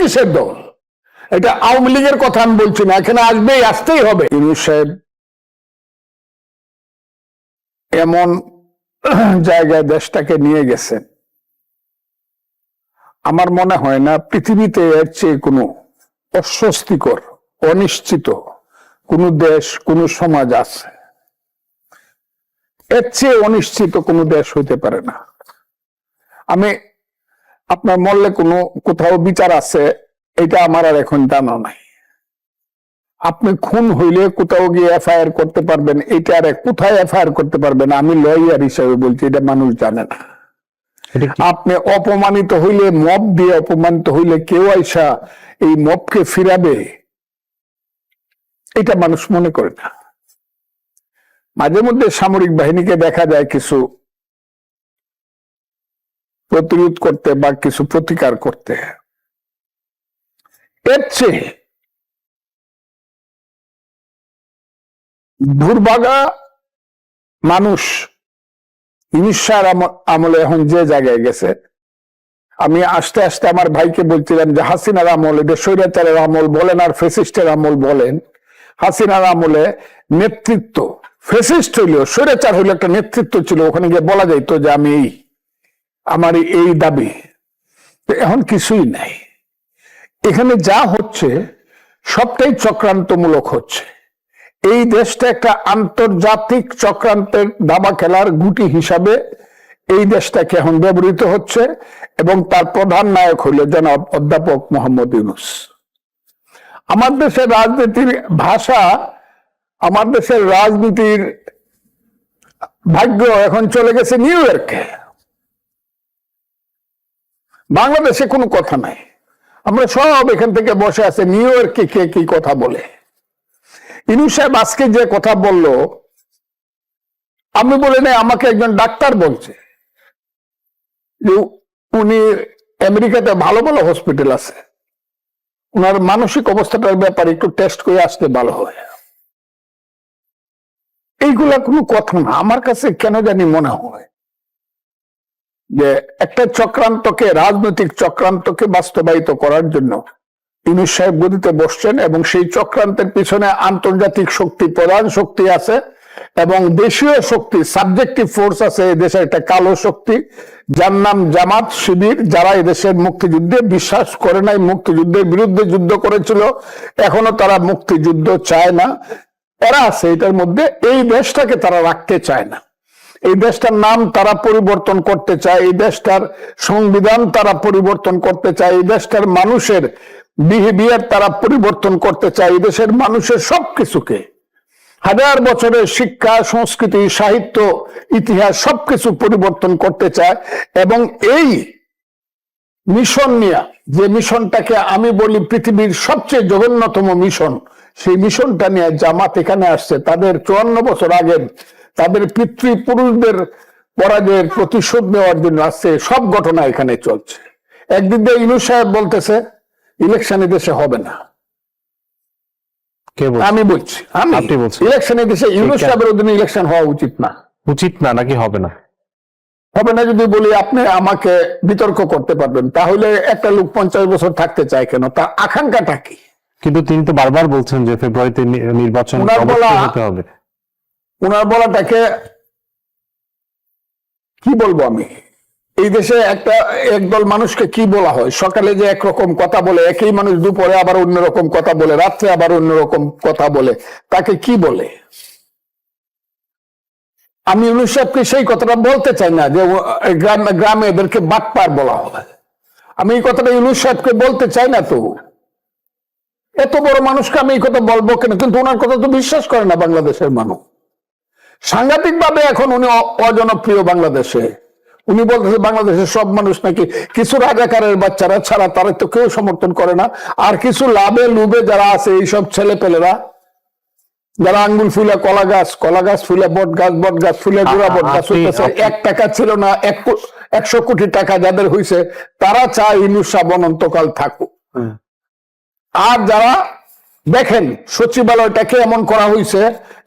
কিসের দল। এটা আওয়ামী লীগের কথা আমি বলছি না, এখানে আসবেই, আসতেই হবে। সাহেব এমন জায়গায় দেশটাকে নিয়ে আমার মনে হয় না পৃথিবীতে এর চেয়ে কোনো অস্বস্তিকর, অনিশ্চিত কোন দেশ, কোন সমাজ আছে। এর চেয়ে অনিশ্চিত কোনো দেশ হইতে পারে না। আমি আপনার মরলে কোনো কোথাও বিচার আছে? এটা আমার আর এখন জানা নাই। আপনি খুন হইলে কোথাও গিয়ে এফআইআর করতে পারবেন এটা আর কোথায় এফআইআর করতে পারবেন? আমি লয়ার হিসাবে বলছি এটা মানুষ জানে না। আপনি অপমানিত হইলে মব দিয়ে অপমানিত হইলে কেউ আইসা এই মবকে ফিরাবে? এটা মানুষ মনে করে না। মাঝে মধ্যে সামরিক বাহিনীকে দেখা যায় কিছু প্রতিরোধ করতে বা কিছু প্রতিকার করতে। এর চেয়ে দুর্ভাগা মানুষ ইনিশার আমলে এখন যে জায়গায় গেছে। আমি আস্তে আস্তে আমার ভাইকে বলছিলাম যে, হাসিনার আমল এটা স্বৈরাচারের আমল বলেন আর ফেসিস্টের আমল বলেন, হাসিনার আমলে নেতৃত্ব ফেসিস্ট হইলেও, স্বৈরাচার হইলে একটা নেতৃত্ব ছিল, ওখানে গিয়ে বলা যাইতো যে, আমি এই আমার এই দাবি। এখন কিছুই নাই। এখানে যা হচ্ছে, সবটাই চক্রান্তমূলক হচ্ছে। এই দেশটা একটা আন্তর্জাতিক চক্রান্তের দাবা খেলার গুটি হিসাবে এই দেশটাকে এখন ব্যবহৃত হচ্ছে এবং তার প্রধান নায়ক হইল জনাব অধ্যাপক মোহাম্মদ ইউনুস। আমার দেশের রাজনীতির ভাষা, আমার দেশের রাজনীতির ভাগ্য এখন চলে গেছে নিউ ইয়র্কে। বাংলাদেশে কোনো কথা নাই। আমরা সব এখান থেকে বসে আছে নিউ ইয়র্কে কে কি কথা বলে। ইনু সাহেব আজকে যে কথা বলল, আমি বলে নাই, আমাকে একজন ডাক্তার বলছে। যে উনি আমেরিকাতে ভালো ভালো হসপিটাল আছে। ওনার মানসিক অবস্থাটার ব্যাপারে একটু টেস্ট করে আসতে ভালো হয়। এইগুলা কোনো কথা না। আমার কাছে কেন জানি মনে হয় যে একটা চক্রান্তকে, রাজনৈতিক চক্রান্তকে বাস্তবায়িত করার জন্য ইউনুস সাহেব গদিতে বসছেন এবং সেই চক্রান্তের পিছনে আন্তর্জাতিক শক্তি প্রধান শক্তি আছে এবং দেশীয় শক্তি সাবজেক্টিভ ফোর্স আছে এই দেশের একটা কালো শক্তি, যার নাম জামাত শিবির, যারা এদেশের মুক্তিযুদ্ধে বিশ্বাস করে নাই, মুক্তিযুদ্ধের বিরুদ্ধে যুদ্ধ করেছিল, এখনও তারা মুক্তিযুদ্ধ চায় না। এরা আছে, এটার মধ্যে এই দেশটাকে তারা রাখতে চায় না। এই দেশটার নাম তারা পরিবর্তন করতে চায়, এই দেশটার সংবিধান তারা পরিবর্তন করতে চায়, এই দেশটার মানুষের বিহেভিয়ার তারা পরিবর্তন করতে চায়, এই দেশের মানুষের সবকিছুকে। হাজার বছরের শিক্ষা, সংস্কৃতি, সাহিত্য, ইতিহাস সবকিছু পরিবর্তন করতে চায় এবং এই মিশন নিয়ে, যে মিশনটাকে আমি বলি পৃথিবীর সবচেয়ে জঘন্যতম মিশন, সেই মিশনটা নিয়ে জামাত এখানে আসছে। তাদের চুয়ান্ন বছর আগের তাদের পিতৃপুরুষদের পরাজয়ের প্রতিশোধ নেওয়ার জন্য আসছে সব ঘটনা এখানে চলছে। একদিক দিয়ে ইনু সাহেব বলতেছে ইলেকশন দেশে হবে না। আমি বলছি আমি। ইলেকশন দেশে ইউনুস সাহেবের অধীনে ইলেকশন হওয়া উচিত না। উচিত না নাকি হবে না? হবে না যদি বলি আপনি আমাকে বিতর্ক করতে পারবেন। তাহলে একটা লোক পঞ্চাশ বছর থাকতে চায় কেন? তার আকাঙ্ক্ষাটা কি? কিন্তু তিনি তো বারবার বলছেন যে ফেব্রুয়ারিতে নির্বাচন হবে। ওনার বলাটাকে কি বলব আমি? এই দেশে একটা একদল মানুষকে কি বলা হয়? সকালে যে একরকম কথা বলে, একই মানুষ দুপুরে আবার অন্যরকম কথা বলে, রাত্রে আবার অন্যরকম কথা বলে, তাকে কি বলে? আমি ইউনুস সাহেবকে সেই কথাটা বলতে চাই না যে গ্রামে গ্রামে এদেরকে বাটপার বলা হবে। আমি এই কথাটা ইউনুস সাহেবকে বলতে চাই না তো। এত বড় মানুষকে আমি এই কথা বলব কেন? কিন্তু ওনার কথা তো বিশ্বাস করে না বাংলাদেশের মানুষ। সাংঘাতিক ভাবে এখন উনি অজনপ্রিয় বাংলাদেশে। উনি বলতেছে বাংলাদেশের সব মানুষ নাকি কিছু রাজাকারের বাচ্চারা ছাড়া তারা তো কেউ সমর্থন করে না। আর কিছু লাভে লুবে যারা আছে এইসব ছেলে পেলেরা যারা আঙ্গুল ফুলে কলা গাছ কলা গাছ ফুলে বট গাছ বট গাছ ফুলে গোড়া বট গাছ হইতেছে এক টাকা ছিল না এক একশো কোটি টাকা যাদের হইছে তারা চায় ইনুসা অনন্তকাল থাকুক। আর যারা দেখেন, সচিবালয়টাকে এমন করা হয়েছে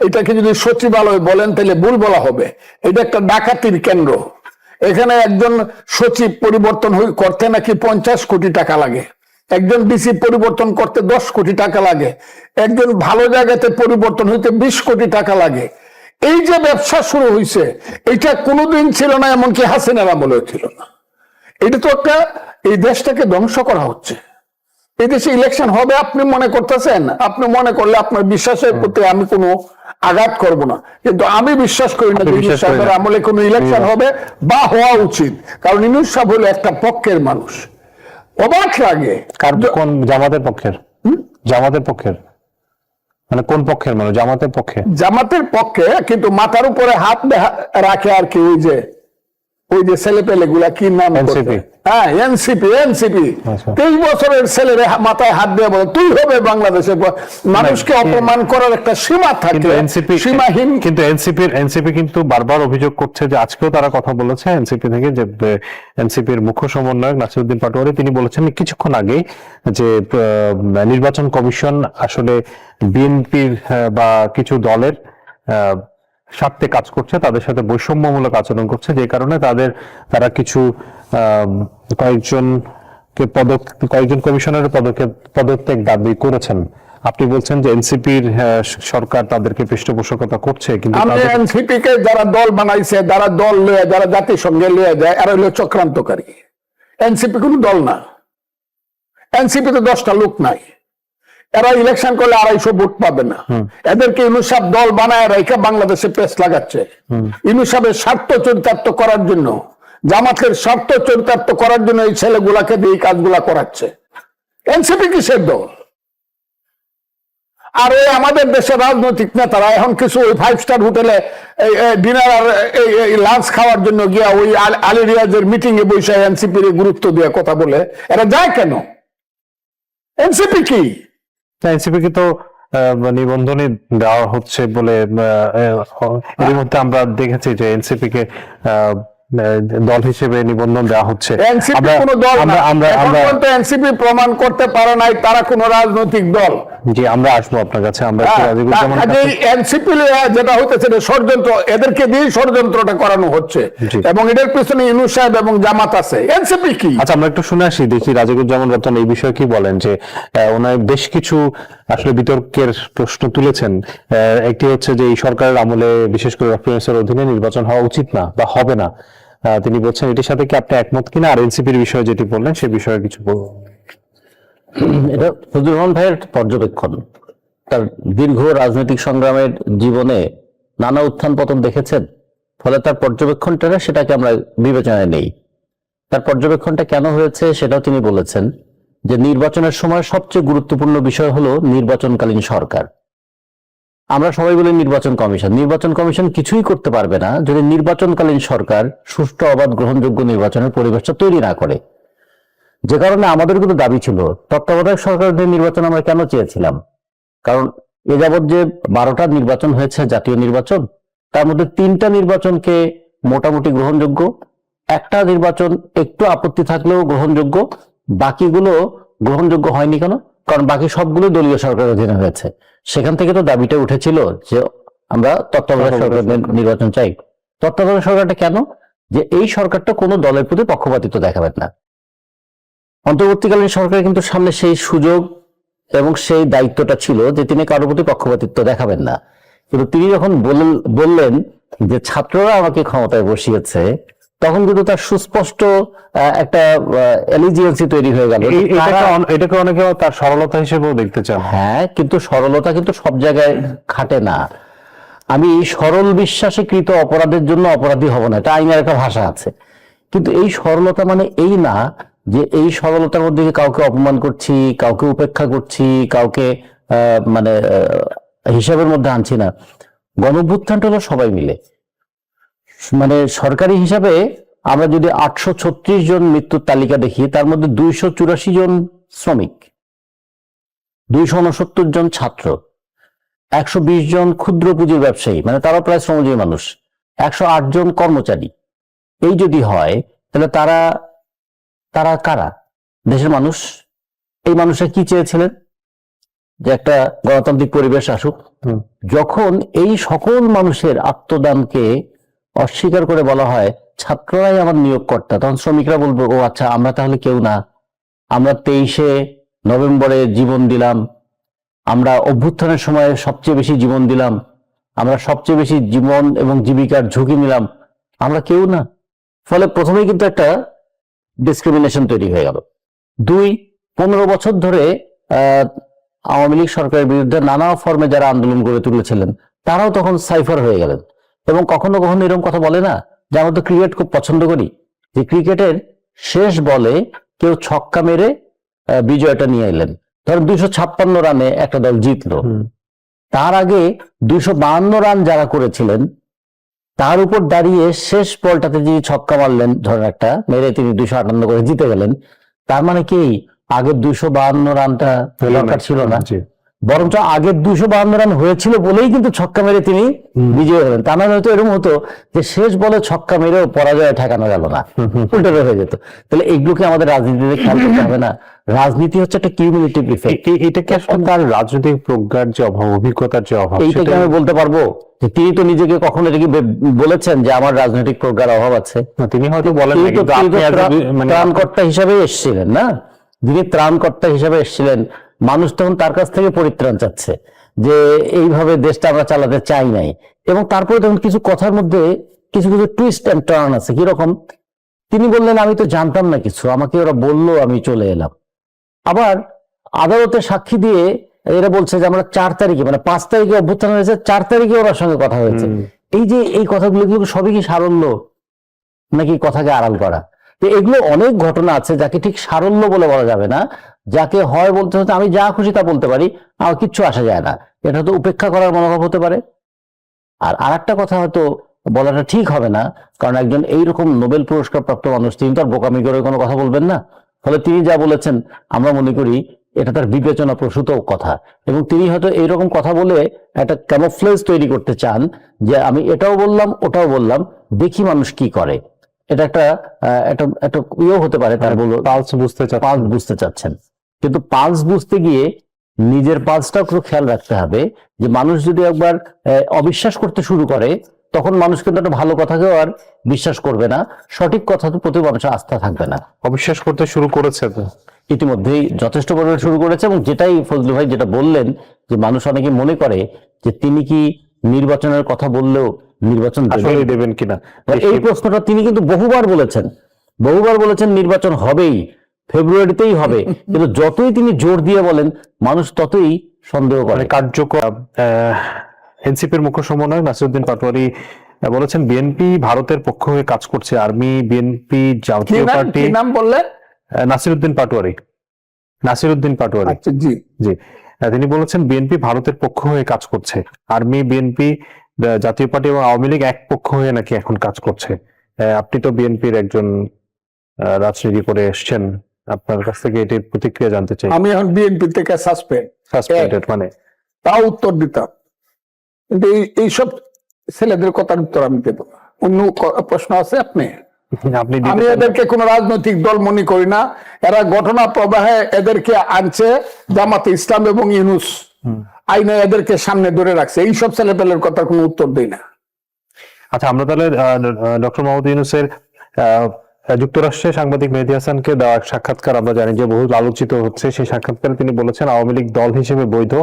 এটাকে যদি সচিবালয় বলেন, তাহলে ভুল বলা হবে। এটা একটা ডাকাতির কেন্দ্র। এখানে একজন সচিব পরিবর্তন করতে নাকি পঞ্চাশ কোটি টাকা লাগে। একজন ডিসি পরিবর্তন করতে দশ কোটি টাকা লাগে। একজন ভালো জায়গাতে পরিবর্তন হইতে বিশ কোটি টাকা লাগে। এই যে ব্যবসা শুরু হয়েছে এটা কোনোদিন ছিল না, এমনকি হাসিনার আমলেও ছিল না। এটা তো একটা এই দেশটাকে ধ্বংস করা হচ্ছে। এই দেশে ইলেকশন হবে আপনি মনে করতেছেন? আপনি মনে করলে আপনার বিশ্বাসের প্রতি আমি কোনো আঘাত করব না। কিন্তু আমি বিশ্বাস করি না যে? আমলে কোনো ইলেকশন। হবে বা হওয়া উচিত। কারণ ইনুস সাহেব হলো একটা পক্ষের মানুষ। অবাক লাগে। কোন জামাতের পক্ষের? জামাতের পক্ষের? মানে কোন পক্ষের মানে জামাতের পক্ষে? জামাতের পক্ষে কিন্তু মাথার উপরে হাত রাখে আর কি ওই যে ওই যে ছেলে পেলে গুলা কি নাম হ্যাঁ এনসিপি এনসিপি আচ্ছা। তেইশ বছরের ছেলের মাথায় হাত দিয়ে বলে তুই হবে মানুষকে অপমান করার একটা সীমা থাকে এনসিপি সীমাহীন। কিন্তু এনসিপির এনসিপি কিন্তু বারবার অভিযোগ করছে যে আজকেও তারা কথা বলেছে এনসিপি থেকে যে এনসিপির মুখ্য সমন্বয়ক নাসিরুদ্দিন পাটোয়ারি তিনি বলেছেন কিছুক্ষণ আগে যে নির্বাচন কমিশন আসলে বিএনপির বা কিছু দলের আহ, স্বার্থে কাজ করছে তাদের সাথে বৈষম্যমূলক আচরণ করছে যে কারণে তাদের তারা কিছু কয়েকজনকে পদক কয়েকজন কমিশনারের পদক্ষেপ পদত্যাগ দাবি করেছেন। আপনি বলছেন যে এনসিপির সরকার তাদেরকে পৃষ্ঠপোষকতা করছে কিন্তু আমি তাদের- এনসিপি কে যারা দল বানাইছে যারা দল লয়ে যারা জাতিসংঘে লয়ে যায় এরা হলো চক্রান্তকারী। এনসিপি কোনো দল না। এনসিপি তো দশটা লোক নাই। এরা ইলেকশন করলে আড়াইশো ভোট পাবে না। এদেরকে ইনুসাব দল বানায় রেখে বাংলাদেশে পেস লাগাচ্ছে। ইনুসাবের স্বার্থ চরিতার্থ করার জন্য জামাতের স্বার্থ চরিতার্থ করার জন্য এই ছেলেগুলাকে দিয়ে এই কাজগুলা করাচ্ছে। এনসিপি কিসের দল? আর ওই আমাদের দেশের রাজনৈতিক নেতারা এখন কিছু ওই ফাইভ স্টার হোটেলে ডিনার আর এই- লাঞ্চ খাওয়ার জন্য গিয়া ওই আল- আলী রিয়াজের মিটিং এ বসে এনসিপির গুরুত্ব দিয়ে কথা বলে এরা যায় কেন? এনসিপি কি? এনসিপি তো নিবন্ধনে দেওয়া হচ্ছে বলে এর মধ্যে আমরা দেখেছি যে এনসিপি কে দল হিসেবে নিবন্ধন দেওয়া হচ্ছে। এনসিপি আমরা- দল আমরা আমরা আমরা এনসিপি প্রমাণ করতে পারে নাই তারা কোন রাজনৈতিক দল। জি আমরা আসব আপনার কাছে আমরা হ্যাঁ, এনসিপি যেটা হইতেছে ষড়যন্ত্র এদেরকে দিয়ে ষড়যন্ত্রটা করানো হচ্ছে। এবং এদের পিছনে ইনু সাহেব এবং জামাত আছে। এনসিপি কি? আচ্ছা আমরা একটু শুনে আসি দেখি রাজিবুজ্জামান রতন এই বিষয়ে কি বলেন যে ওনার বেশ কিছু আসলে বিতর্কের প্রশ্ন তুলেছেন। একটি হচ্ছে যে এই সরকারের আমলে বিশেষ করে ডক্টর অধীনে নির্বাচন হওয়া উচিত না বা হবে না। তিনি বলছেন, এটির সাথে কি আপনি একমত কিনা? আর এনসিপির বিষয়ে যেটি বললেন, সে বিষয়ে কিছু বলুন। এটা ফজলুর রহমান ভাইয়ের পর্যবেক্ষণ। তার দীর্ঘ রাজনৈতিক সংগ্রামের জীবনে নানা উত্থান পতন দেখেছেন, ফলে তার পর্যবেক্ষণটা সেটাকে আমরা বিবেচনায় নেই। তার পর্যবেক্ষণটা কেন হয়েছে সেটাও তিনি বলেছেন যে, নির্বাচনের সময় সবচেয়ে গুরুত্বপূর্ণ বিষয় হলো নির্বাচনকালীন সরকার। আমরা সবাই বলি নির্বাচন কমিশন। নির্বাচন কমিশন কিছুই করতে পারবে না যদি নির্বাচনকালীন সরকার সুষ্ঠু, অবাধ, গ্রহণযোগ্য নির্বাচনের পরিবেশটা তৈরি না করে। যে কারণে আমাদের কিন্তু দাবি ছিল, তত্ত্বাবধায়ক সরকারের নির্বাচন আমরা কেন চেয়েছিলাম? কারণ এ যাবৎ যে বারোটা নির্বাচন হয়েছে, জাতীয় নির্বাচন, তার মধ্যে তিনটা নির্বাচনকে মোটামুটি গ্রহণযোগ্য, একটা নির্বাচন একটু আপত্তি থাকলেও গ্রহণযোগ্য, বাকিগুলো গ্রহণযোগ্য হয়নি কেন? কারণ বাকি সবগুলো দলীয় সরকারের অধীনে হয়েছে। সেখান থেকে তো দাবিটা উঠেছিল যে আমরা তত্ত্বাবধায়ক সরকারের নির্বাচন চাই। তত্ত্বাবধায়ক সরকারটা কেন? যে এই সরকারটা কোনো দলের প্রতি পক্ষপাতিত্ব দেখাবেন না। অন্তর্বর্তীকালীন সরকার কিন্তু সামনে সেই সুযোগ এবং সেই দায়িত্বটা ছিল যে তিনি কারোর প্রতি পক্ষপাতিত্ব দেখাবেন না। কিন্তু তিনি যখন বললেন- বললেন যে ছাত্ররা আমাকে ক্ষমতায় বসিয়েছে তখন কিন্তু তার সুস্পষ্ট একটা এলিজিয়েন্সি তৈরি হয়ে গেল। এটাকে অনেকে তার সরলতা হিসেবেও দেখতে চান। হ্যাঁ কিন্তু সরলতা কিন্তু সব জায়গায় খাটে না। আমি সরল বিশ্বাসে কৃত অপরাধের জন্য অপরাধী হব না এটা আইনের একটা ভাষা আছে। কিন্তু এই সরলতা মানে এই না যে এই সরলতার মধ্যে কাউকে অপমান করছি কাউকে উপেক্ষা করছি কাউকে আহ, মানে হিসাবের মধ্যে আনছি না। গণভ্যুত্থানটা হলো সবাই মিলে। মানে সরকারি হিসাবে আমরা যদি আটশো ছত্রিশ জন মৃত্যুর তালিকা দেখি তার মধ্যে দুইশো চুরাশি জন শ্রমিক দুইশো উনসত্তর জন ছাত্র একশো বিশ জন ক্ষুদ্র পুঁজির ব্যবসায়ী মানে তারা প্রায় শ্রমজীবী মানুষ একশো আট জন কর্মচারী। এই যদি হয় তাহলে তারা তারা কারা? দেশের মানুষ? এই মানুষরা কি চেয়েছিলেন? যে একটা গণতান্ত্রিক পরিবেশ আসুক। যখন এই সকল মানুষের আত্মদানকে অস্বীকার করে বলা হয় ছাত্ররাই আমার নিয়োগকর্তা। তখন শ্রমিকরা বলব ও আচ্ছা আমরা তাহলে কেউ না। আমরা তেইশে নভেম্বরে জীবন দিলাম। আমরা অভ্যুত্থানের সময় সবচেয়ে বেশি জীবন দিলাম। আমরা সবচেয়ে বেশি জীবন এবং জীবিকার ঝুঁকি নিলাম। আমরা কেউ না। ফলে প্রথমেই কিন্তু একটা ডিসক্রিমিনেশন তৈরি হয়ে গেল। দুই পনেরো বছর ধরে আহ, আওয়ামী লীগ সরকারের বিরুদ্ধে নানা ফর্মে যারা আন্দোলন গড়ে তুলেছিলেন তারাও তখন সাইফার হয়ে গেলেন। এবং কখনো কখনো এরকম কথা বলে না যে আমরা তো ক্রিকেট খুব পছন্দ করি। যে ক্রিকেটের শেষ বলে কেউ ছক্কা মেরে বিজয়টা নিয়ে এলেন। ধরেন দুইশো ছাপ্পান্ন রানে একটা দল জিতলো। তার আগে দুইশো বাহান্ন রান যারা করেছিলেন তার উপর দাঁড়িয়ে শেষ বলটাতে যিনি ছক্কা মারলেন ধরেন একটা মেরে তিনি দুইশো আটান্ন করে জিতে গেলেন তার মানে কি আগের দুইশো বাহান্ন রানটা দরকার ছিল না। বরঞ্চ আগের দুশো বাহান্ন রান হয়েছিল বলেই কিন্তু ছক্কা মেরে তিনি বিজয়ী হলেন। তা না হয়তো এরকম হতো যে শেষ বলে ছক্কা মেরেও পরাজয় ঠেকানো গেল না উল্টো হয়ে যেত। তাহলে এগুলোকে আমাদের রাজনীতিতে খেয়াল করতে হবে না। রাজনীতি হচ্ছে একটা কিউমুলেটিভ ইফেক্ট এ- এ- এটা কি আসলে তার রাজনৈতিক প্রজ্ঞার যে অভাব অভিজ্ঞতার যে অভাব এইটাকে আমি বলতে পারব যে তিনি তো নিজেকে কখনো এটা কি বলেছেন যে আমার রাজনৈতিক প্রজ্ঞার অভাব আছে? না, তিনি হয়তো বলেন মানে ত্রাণকর্তা হিসাবে এসেছিলেন না? যিনি ত্রাণকর্তা হিসাবে এসেছিলেন। মানুষ তখন তার কাছ থেকে পরিত্রাণ চাচ্ছে যে এইভাবে দেশটা আমরা চালাতে চাই নাই। এবং তারপরে তখন কিছু কথার মধ্যে কিছু কিছু টুইস্ট অ্যান্ড টার্ন আছে। কীরকম? তিনি বললেন আমি তো জানতাম না কিছু। আমাকে ওরা বলল আমি চলে এলাম। আবার আদালতে সাক্ষী দিয়ে এরা বলছে যে আমরা চার তারিখে মানে পাঁচ তারিখে অভ্যুত্থান হয়েছে চার তারিখে ওনার সঙ্গে কথা হয়েছে। এই যে এই কথাগুলো সবই কি সারল্য? নাকি কথাকে আড়াল করা? তো এগুলো অনেক ঘটনা আছে যাকে ঠিক সারল্য বলে বলা যাবে না। যাকে হয় বলতে হতে আমি যা খুশি তা বলতে পারি আমার কিচ্ছু আসা যায় না। এটা তো উপেক্ষা করার মনোভাব হতে পারে। আর আর একটা কথা হয়তো বলাটা ঠিক হবে না কারণ একজন এইরকম নোবেল পুরস্কার প্রাপ্ত মানুষ তিনি তো আর বোকামি করে কোনো কথা বলবেন না। ফলে তিনি যা বলেছেন আমরা মনে করি এটা তার বিবেচনা প্রসূত কথা। এবং তিনি হয়তো এইরকম কথা বলে একটা ক্যামোফ্লেজ তৈরি করতে চান যে আমি এটাও বললাম ওটাও বললাম দেখি মানুষ কি করে। এটা একটা আহ, একটা একটা ইয়েও হতে পারে তার বলো পালস বুঝতে চাচ্ছেন। পালস বুঝতে চাচ্ছেন। কিন্তু পালস বুঝতে গিয়ে নিজের পালসটাও একটু খেয়াল রাখতে হবে যে মানুষ যদি একবার অবিশ্বাস করতে শুরু করে তখন মানুষ কিন্তু একটা ভালো কথাকেও আর বিশ্বাস করবে না। সঠিক কথা তো প্রতি মানুষের আস্থা থাকবে না। অবিশ্বাস করতে শুরু করেছে তো। ইতিমধ্যেই যথেষ্ট পরিমাণে শুরু করেছে এবং যেটাই ফজলু ভাই যেটা বললেন যে মানুষ অনেকে মনে করে যে তিনি কি নির্বাচনের কথা বললেও নির্বাচন? দেবেন? কিনা? এই প্রশ্নটা তিনি কিন্তু বহুবার বলেছেন। বহুবার বলেছেন নির্বাচন হবেই। ফেব্রুয়ারিতেই হবে। কিন্তু যতই তিনি জোর দিয়ে বলেন মানুষ ততই সন্দেহ করে। মানে কার্যকর এনসিপির মুখ্য সমন্বয় নাসিরুদ্দিন পাটোয়ারি বলেছেন বিএনপি ভারতের পক্ষ হয়ে কাজ করছে আর্মি বিএনপি জাতীয় পার্টি। কি নাম বললেন? নাসিরুদ্দিন পাটোয়ারি। নাসিরুদ্দিন পাটোয়ারি। আচ্ছা জি। জি। তিনি বলেছেন বিএনপি ভারতের পক্ষ হয়ে কাজ করছে আর্মি বিএনপি জাতীয় পার্টি এবং আওয়ামী লীগ এক পক্ষ হয়ে নাকি এখন কাজ করছে। আহ, আপনি তো বিএনপির একজন আহ, রাজনীতি করে এসছেন। আপনার কাছ থেকে এটির প্রতিক্রিয়া জানতে চাই। আমি এখন বিএনপি থেকে সাসপেন্ড সাসপেন্ডেড মানে? তাও উত্তর দিতাম। কিন্তু এই- এইসব ছেলেদের কথার উত্তর আমি দেবো অন্য প্রশ্ন আছে আপনি? আপনি আমি এদেরকে কোন রাজনৈতিক দল মনে করি না। এরা ঘটনা প্রবাহে এদেরকে আনছে জামাতে ইসলাম এবং ইউনুস। আইনে এদেরকে সামনে ধরে রাখছে। এইসব ছেলেপেলের কথার কোনো উত্তর দেই না। আচ্ছা আমরা তাহলে ডক্টর মোহাম্মদ ইউনুসের আহ, যুক্তরাষ্ট্রে সাংবাদিক মেহেদি হাসানকে দেওয়া এক সাক্ষাৎকার আমরা জানি যে বহু আলোচিত হচ্ছে। সেই সাক্ষাৎকারে তিনি বলেছেন, আওয়ামী লীগ দল হিসেবে বৈধ,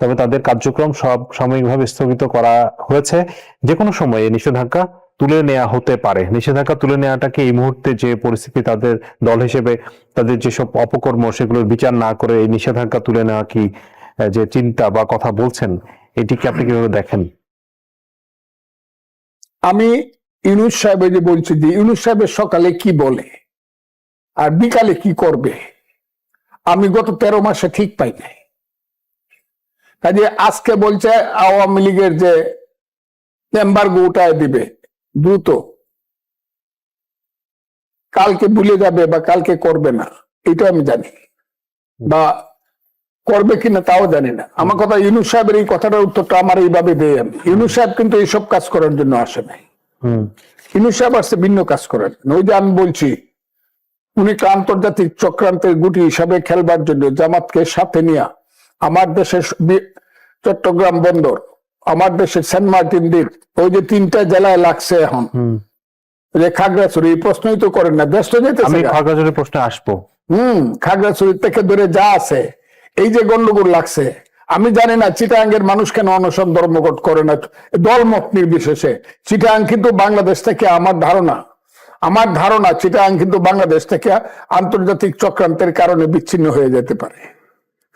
তবে তাদের কার্যক্রম সব সাময়িকভাবে স্থগিত করা হয়েছে। যে কোনো সময়ে নিষেধাজ্ঞা তুলে নেওয়া হতে পারে। নিষেধাজ্ঞা তুলে নেওয়াটাকে এই মুহূর্তে যে পরিস্থিতি তাদের দল হিসেবে, তাদের যেসব অপকর্ম, সেগুলোর বিচার না করে এই নিষেধাজ্ঞা তুলে নেওয়া কি যে চিন্তা বা কথা বলছেন, এটিকে আপনি কীভাবে দেখেন? আমি ইউনুস সাহেব যে বলছি যে, ইউনুস সাহেবের সকালে কি বলে? আর বিকালে কি করবে? আমি গত তেরো মাসে ঠিক পাই নাই। কাজে আজকে বলছে আওয়ামী লীগের যে এম্বার্গো উঠায় দিবে, দ্রুত। কালকে ভুলে যাবে বা কালকে করবে না এটা আমি জানি। বা করবে কিনা তাও জানি না। আমার কথা, ইউনুস সাহেবের এই কথাটার উত্তরটা আমার এইভাবে দেয় আমি। ইউনুস সাহেব কিন্তু এইসব কাজ করার জন্য আসে নাই। ইউনুস সাহেব আসছে ভিন্ন কাজ করার জন্য ওই যে আমি বলছি উনি আন্তর্জাতিক চক্রান্তের গুটি হিসাবে খেলবার জন্য জামাতকে সাথে নিয়ে আমার দেশের চট্টগ্রাম বন্দর আমার দেশের সেন্ট মার্টিন দ্বীপ ওই যে তিনটা জেলায় লাগছে এখন। হুম। যে খাগড়াছড়ি এই প্রশ্নই তো করেন না ব্যস্ত আমি যেতেছে খাগড়াছড়ির প্রশ্নে আসব। হম খাগড়াছড়ি থেকে ধরে যা আছে এই যে গন্ডগোল লাগছে আমি জানি না চিটাঙ্গের মানুষ কেন অনশন ধর্মঘট করে না। দলমত নির্বিশেষে। চিটাং কিন্তু বাংলাদেশ থেকে আমার ধারণা। আমার ধারণা, চিটাং কিন্তু বাংলাদেশ থেকে আন্তর্জাতিক চক্রান্তের কারণে বিচ্ছিন্ন হয়ে যেতে পারে।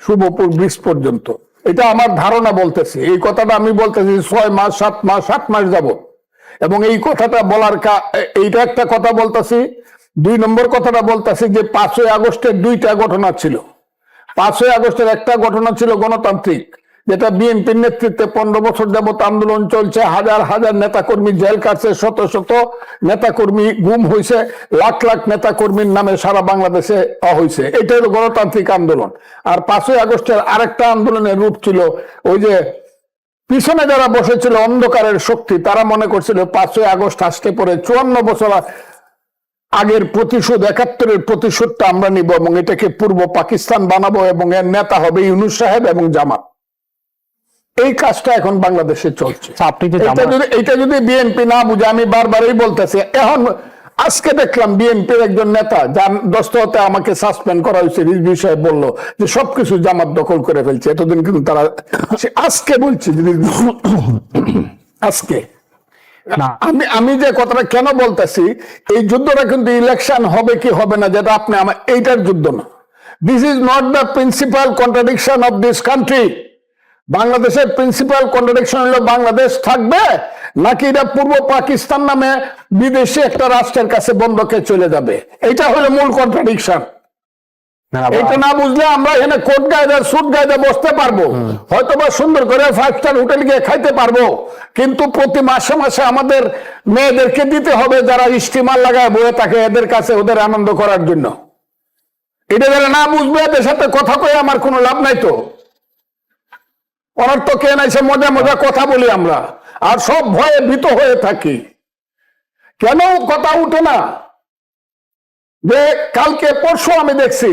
শুভপুর ব্রিজ পর্যন্ত। এটা আমার ধারণা বলতেছি। এই কথাটা আমি বলতেছি ছয় মাস, সাত মাস সাত মাস যাব এবং এই কথাটা বলার এইটা একটা কথা বলতেছি। দুই নম্বর কথাটা বলতেছি যে পাঁচই আগস্টের দুইটা ঘটনা ছিল। পাঁচই আগস্টের একটা ঘটনা ছিল গণতান্ত্রিক, যেটা বিএনপির নেতৃত্বে পনেরো বছর যাবত আন্দোলন চলছে। হাজার হাজার নেতাকর্মী জেল কাটছে শত শত নেতাকর্মী গুম হয়েছে লাখ লাখ নেতাকর্মীর নামে সারা বাংলাদেশে হয়েছে এটা হলো গণতান্ত্রিক আন্দোলন। আর পাঁচই আগস্টের আরেকটা আন্দোলনের রূপ ছিল, ওই যে পিছনে যারা বসেছিল অন্ধকারের শক্তি, তারা মনে করছিল পাঁচই আগস্ট আসতে পরে চুয়ান্ন বছর আগের প্রতিশোধ একাত্তরের প্রতিশোধটা আমরা নিব এবং এটাকে পূর্ব পাকিস্তান বানাবো এবং এর নেতা হবে ইউনুস সাহেব এবং জামাত। এই কাজটা এখন বাংলাদেশে চলছে। আচ্ছা, এটা যদি বিএনপি না বুঝে আমি বারবারই বলতেছি এখন আজকে দেখলাম বিএনপির একজন নেতা যার দস্ততে আমাকে সাসপেন্ড করা হয়েছে রিজভি সাহেব বলল যে সবকিছু জামাত দখল করে ফেলছে। এতদিন কিন্তু তারা আজকে বলছে আজকে আমি আমি যে কথাটা কেন বলতেছি, এই যুদ্ধটা কিন্তু ইলেকশন হবে কি হবে না, যেটা আপনি আমার, এইটার যুদ্ধ না। This is not the principal contradiction of this country বাংলাদেশের প্রিন্সিপাল কন্ট্রাডিকশন হলো বাংলাদেশ থাকবে, নাকি এটা পূর্ব পাকিস্তান নামে বিদেশি একটা রাষ্ট্রের কাছে বন্ধকে চলে যাবে। এটা হলো মূল কন্ট্রাডিকশন এটা না বুঝলে আমরা এখানে কোট গায়ে সুট গায়ে বসতে পারব। হয়তো বা সুন্দর করে ফাইভ স্টার হোটেল গিয়ে খাইতে পারব। কিন্তু প্রতি মাসে মাসে আমাদের মেয়েদেরকে দিতে হবে যারা স্টিমার লাগায় বয়ে থাকে এদের কাছে ওদের আনন্দ করার জন্য। এটা যারা না বুঝবে এদের সাথে কথা কয়ে আমার কোনো লাভ নাই তো। অনর্থ কে নাই সে মজা মজা কথা বলি আমরা। আর সব ভয়ে ভীত হয়ে থাকি। কেন কথা উঠে না? যে কালকে পরশু আমি দেখছি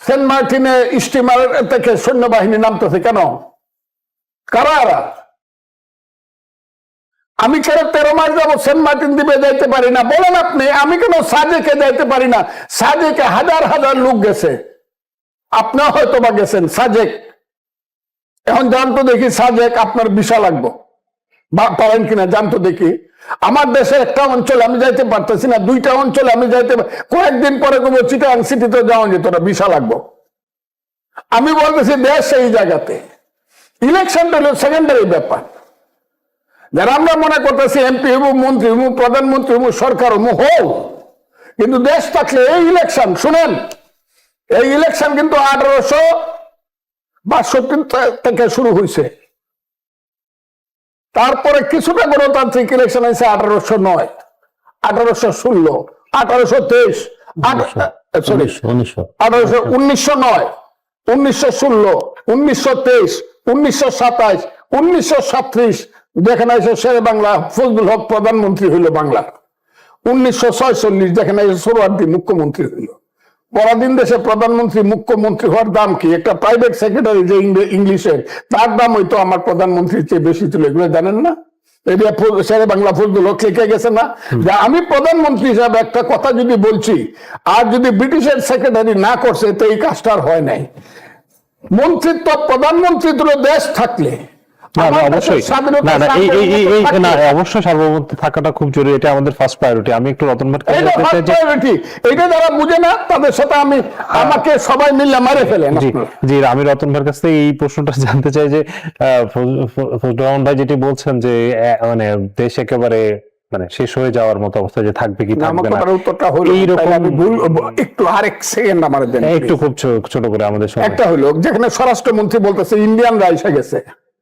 সেন্ট মার্টিনে স্টিমার থেকে সৈন্যবাহিনী নামতেছে কেন? কারা? আমি কেন তেরো মাস যাব সেন্ট মার্টিন দ্বীপে যাইতে পারি না? বলেন আপনি, আমি কেন সাজেকে যাইতে পারি না? সাজেকে হাজার হাজার লোক গেছে। আপনিও হয়তো বা গেছেন সাজেক এখন জানতো দেখি সাজেক আপনার বিশাল লাগবো। পারেন কিনা জানতো দেখি। আমার দেশে একটা অঞ্চলে আমি যাইতে পারতেছি না, দুইটা অঞ্চলে আমি যাইতে কয়েকদিন পরে কোনো চিটাং সিটিতে যাওয়া যেত না বিশাল লাগবো। আমি বলতেছি দেশ সেই জায়গাতে। ইলেকশনটা হলো সেকেন্ডারি ব্যাপার। যারা আমরা মনে করতেছি এমপি হবু মন্ত্রী হবু প্রধানমন্ত্রী হবু সরকার হবু হোক কিন্তু দেশ থাকলে এই ইলেকশন শুনেন, এই ইলেকশন কিন্তু আঠারোশো বাষট্টি থেকে শুরু হয়েছে তারপরে কিছুটা গণতান্ত্রিক ইলেকশন হয়েছে আঠারোশো নয় আঠারোশো ষোলো আঠারোশো তেইশ আঠারোশো উনিশশো নয় উনিশশো ষোলো উনিশশো তেইশ উনিশশো সাতাইশ উনিশশো সাত্রিশ যেখানে এসে শেরে বাংলা ফজলুল হক প্রধানমন্ত্রী হইল বাংলা উনিশশো ছয়চল্লিশ যেখানে এসে সোহরার্দি মুখ্যমন্ত্রী হইল। পরাধীন দেশে প্রধানমন্ত্রী, মুখ্যমন্ত্রী হওয়ার দাম কি? একটা প্রাইভেট সেক্রেটারি যে ইংলিশের তার দাম হয়তো আমার প্রধানমন্ত্রীর চেয়ে বেশি ছিল, এগুলো জানেন না? এটা শেরে বাংলা ফজলুল হক লিখে গেছে না? যে আমি প্রধানমন্ত্রী হিসাবে একটা কথা যদি বলছি, আর যদি ব্রিটিশের সেক্রেটারি না করছে, তো এই কাজটা আর হয় নাই। মন্ত্রিত্ব, প্রধানমন্ত্রী দুটো দেশ থাকলে অবশ্যই। সার্বভৌমত্ব থাকাটা খুব জরুরি এটা আমাদের ফার্স্ট প্রায়োরিটি আমি একটু রতন ভাটকে এটা বলতে চাই first যে priority। এটা যারা বুঝে না তাদের সাথে আমি আমাকে সবাই মিলে মারে ফেলেন জি জি আমি রতন ভাইয়ের কাছ থেকে এই প্রশ্নটা জানতে চাই যে ফজলুর ভাই যেটি বলছেন যে মানে দেশ একেবারে মানে শেষ হয়ে যাওয়ার মতো অবস্থা যে থাকবে কি থাকবে না উত্তরটা হলো এইরকম- আমি ভুল একটু আরেক সেকেন্ড আমার দেন একটু খুব ছোট করে আমাদের একটা হলো যেখানে স্বরাষ্ট্রমন্ত্রী বলতেছে ইন্ডিয়ানরা এসে গেছে।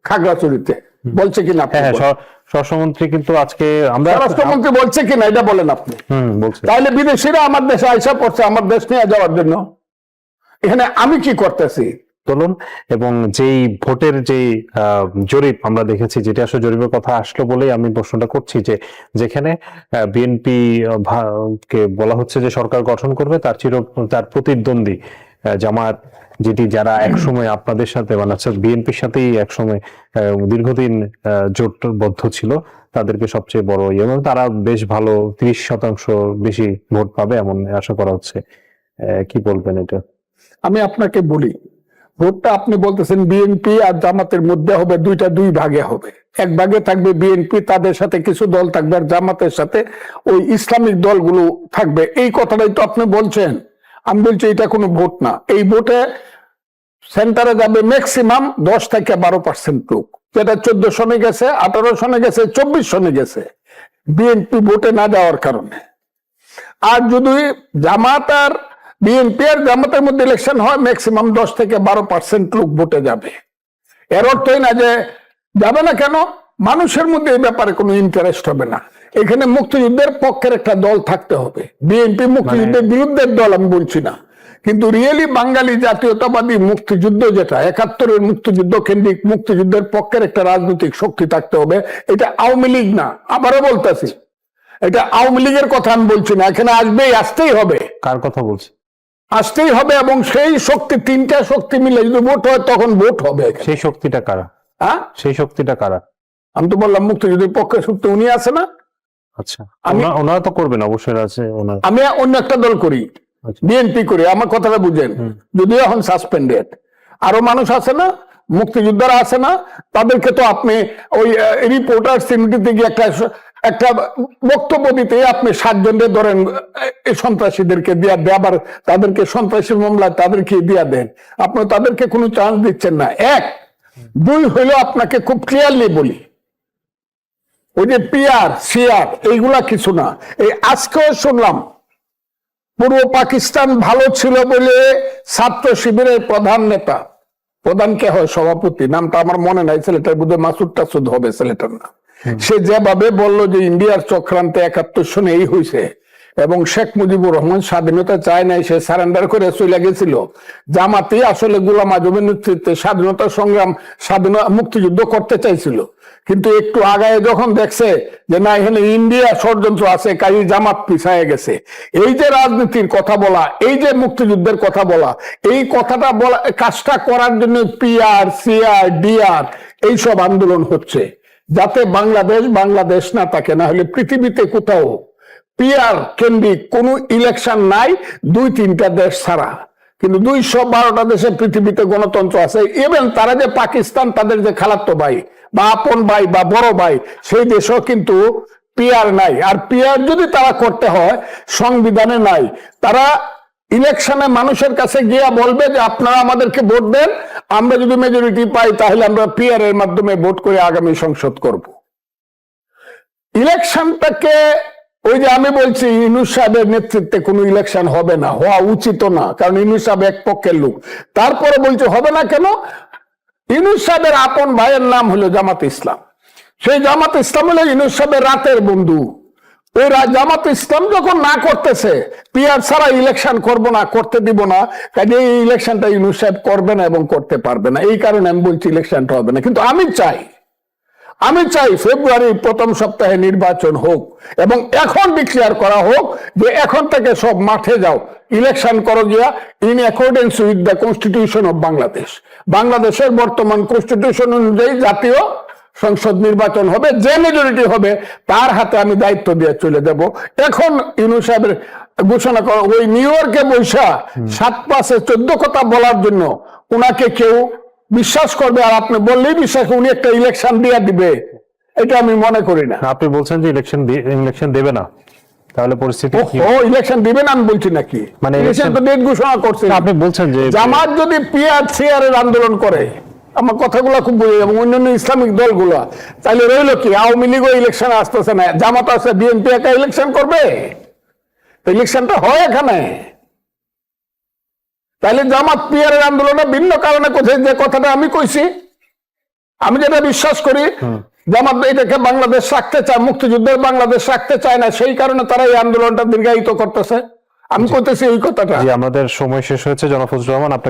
খাগড়াছড়িতে বলছে কিনা হ্যাঁ স্বরাষ্ট্রমন্ত্রী কিন্তু আজকে আমরা স্বরাষ্ট্রমন্ত্রী বলছে কিনা এটা বলেন আপনি। তাহলে বিদেশিরা আমার দেশে আইসা পড়ছে আমার দেশ নিয়ে যাওয়ার জন্য। এখানে আমি কি করতেছি? আন্দোলন এবং যেই ভোটের যেই আহ, জরিপ আমরা দেখেছি যেটা আসলে জরিপের কথা আসলো বলেই আমি প্রশ্নটা করছি যে যেখানে বিএনপি কে বলা হচ্ছে যে সরকার গঠন করবে তার চির তার প্রতিদ্বন্দ্বী জামাত যেটি যারা একসময় আপনাদের সাথে মানে বিএনপির সাথেই একসময় দীর্ঘদিন জোটবদ্ধ ছিল, তাদেরকে সবচেয়ে বড় ইয়ে। এবং তারা বেশ ভালো, ত্রিশ শতাংশ বেশি ভোট পাবে এমন আশা করা হচ্ছে। কি বলবেন এটা? আমি আপনাকে বলি, ভোটটা আপনি বলতেছেন বিএনপি আর জামাতের মধ্যে হবে, দুইটা দুই ভাগে হবে। এক ভাগে থাকবে বিএনপি, তাদের সাথে কিছু দল থাকবে, আর জামাতের সাথে ওই ইসলামিক দলগুলো থাকবে। এই কথাটাই তো আপনি বলছেন। আমি বলছি এটা কোনো ভোট না। এই ভোটে সেন্টারে যাবে ম্যাক্সিমাম দশ থেকে বারো পার্সেন্ট লোক। যেটা চোদ্দ সনে গেছে, আঠারো সনে গেছে, চব্বিশ সনে গেছে। বিএনপি ভোটে না যাওয়ার কারণে। আর যদি জামাত আর বিএনপি আর জামাতের মধ্যে ইলেকশন হয় ম্যাক্সিমাম দশ থেকে বারো পার্সেন্ট লোক ভোটে যাবে। এর অর্থই না যে যাবে না কেন? মানুষের মধ্যে এই ব্যাপারে কোনো ইন্টারেস্ট হবে না। এখানে মুক্তিযুদ্ধের পক্ষের একটা দল থাকতে হবে। বিএনপি মুক্তিযুদ্ধের বিরুদ্ধের দল আমি বলছি না। কিন্তু রিয়েলি বাঙালি জাতীয়তাবাদী মুক্তিযুদ্ধ যেটা একাত্তরের মুক্তিযুদ্ধ কেন্দ্রিক মুক্তিযুদ্ধের পক্ষের একটা রাজনৈতিক শক্তি থাকতে হবে এটা আওয়ামী লীগ না। আবারও বলতেছি এটা আওয়ামী লীগের কথা আমি বলছি না। এখানে আসবেই আসতেই হবে। কার কথা বলছি? আসতেই হবে এবং সেই শক্তি তিনটা শক্তি মিলে যদি ভোট হয় তখন ভোট হবে সেই শক্তিটা কারা? হ্যাঁ? সেই শক্তিটা কারা? আমি তো বললাম মুক্তিযুদ্ধের পক্ষে শক্তি উনি আছে না? আচ্ছা। ওনারা তো করবেন অবশ্যই আছে আমি অন্য একটা দল করি আচ্ছা। বিএনপি করি আমার কথাটা বুঝেন। যদিও এখন সাসপেন্ডেড আরও মানুষ আছে না মুক্তিযোদ্ধারা আছে না তাদেরকে তো আপনি ওই রিপোর্টার সিমিটিতে গিয়ে একটা একটা বক্তব্য দিতে আপনি সাতজনকে ধরেন এই সন্ত্রাসীদেরকে দিয়া দিয়ে আবার তাদেরকে সন্ত্রাসী মামলায় তাদেরকে দিয়া দেন। আপনি তাদেরকে কোনো চান্স দিচ্ছেন না। এক দুই হইল আপনাকে খুব ক্লিয়ারলি বলি। ওই যে পিয়ার সিয়ার এইগুলা কিছু না। এই আজকেও শুনলাম পূর্ব পাকিস্তান ভালো ছিল বলে ছাত্র শিবিরের প্রধান নেতা প্রধান কে হয়? সভাপতি। নামটা আমার মনে নাই ছেলেটার বুধে মাসুদ টাসুদ হবে ছেলেটার না সে যেভাবে বলল যে ইন্ডিয়ার চক্রান্তে একাত্তর শুনে এই হয়েছে এবং শেখ মুজিবুর রহমান স্বাধীনতা চায় নাই, সে সারেন্ডার করে চলে গেছিল। জামাতি আসলে গোলাম আজমের নেতৃত্বে স্বাধীনতা সংগ্রাম, স্বাধীনতা মুক্তিযুদ্ধ করতে চাইছিল। কিন্তু একটু আগায় যখন দেখছে যে না, এখানে ইন্ডিয়া ষড়যন্ত্র আছে, কাজী জামাত পিছায় গেছে। এই যে রাজনীতির কথা বলা, এই যে মুক্তিযুদ্ধের কথা বলা, এই কথাটা বলা, কাজটা করার জন্য পিআর, সিআর, ডিআর, এইসব আন্দোলন হচ্ছে। যাতে বাংলাদেশ বাংলাদেশ না থাকে, না হলে পৃথিবীতে কোথাও পিআর কেন্দ্রিক কোন ইলেকশন নাই, দুই তিনটা দেশ ছাড়া। কিন্তু দুইশো বারোটা দেশে পৃথিবীতে গণতন্ত্র আছে। ইভেন তারা যে পাকিস্তান, তাদের যে খালাত্ত ভাই, বা আপন ভাই, বা বড় ভাই, সেই দেশও কিন্তু পিআর নাই। আর পিআর যদি তারা করতে হয়, সংবিধানে নাই। তারা ইলেকশনে মানুষের কাছে গিয়া বলবে যে, আপনারা আমাদেরকে ভোট দেন। আমরা যদি মেজরিটি পাই, তাহলে আমরা পিআর এর মাধ্যমে ভোট করে আগামী সংসদ করব। ইলেকশনটাকে ওই যে আমি বলছি ইনুস সাহেবের নেতৃত্বে কোনো ইলেকশন হবে না, হওয়া উচিত না, কারণ ইনুস সাহেব এক পক্ষের লোক। তারপরে বলছে, হবে না কেন? ইনুস সাহেবের আপন ভাইয়ের নাম হলো জামাত ইসলাম। সেই জামাত ইসলাম হলো ইনুস সাহেবের রাতের বন্ধু। ওই জামাত ইসলাম যখন না করতেছে, পিয়ার ছাড়া ইলেকশন করব না, করতে দিব না, কাজে এই ইলেকশনটা ইনুস সাহেব করবে না এবং করতে পারবে না। এই কারণে আমি বলছি ইলেকশনটা হবে না। কিন্তু আমি চাই আমি চাই ফেব্রুয়ারি প্রথম সপ্তাহে নির্বাচন হোক এবং এখন ডিক্লেয়ার করা হোক যে এখন থেকে সব মাঠে যাও। ইলেকশন করো গিয়া in accordance with the constitution of Bangladesh বাংলাদেশের বর্তমান কনস্টিটিউশন অনুযায়ী জাতীয় সংসদ নির্বাচন হবে, যে মেজরিটি হবে, তার হাতে আমি দায়িত্ব দিয়ে চলে দেব এখন ইনু সাহেবের ঘোষণা করা, ওই নিউ ইয়র্কে বৈশা সাত পাশে চোদ্দ কথা বলার জন্য উনাকে কেউ বিশ্বাস করবে আর আপনি বললেই বিশ্বাস উনি একটা ইলেকশন দিয়ে দিবে। এটা আমি মনে করি না। আপনি বলছেন যে ইলেকশন ইলেকশন দেবে না। তাহলে পরিস্থিতি ও ইলেকশন দিবে না আমি বলছি নাকি? মানে ইলেকশন তো ডেট ঘোষণা করছে। আপনি বলছেন যে জামাত যদি পিয়ার সিয়ারের আন্দোলন করে আমার কথাগুলো খুব বুঝে এবং অন্যান্য ইসলামিক দলগুলো তাহলে রইল কি? আওয়ামী লীগও ইলেকশন আসতেছে না। জামাত আছে বিএনপি একা ইলেকশন করবে? ইলেকশনটা হয় এখানে। তাহলে জামাত পিয়ারের আন্দোলনে ভিন্ন কারণে কোথায় যে কথাটা আমি কইছি আমি যেটা বিশ্বাস করি জামাত এটাকে বাংলাদেশ রাখতে চায় মুক্তিযুদ্ধের বাংলাদেশ রাখতে চায় না সেই কারণে তারা এই আন্দোলনটা দীর্ঘায়িত করতেছে। আমি করতেছি এই কথাটা। আমাদের সময় শেষ হয়েছে জনফজুর রহমান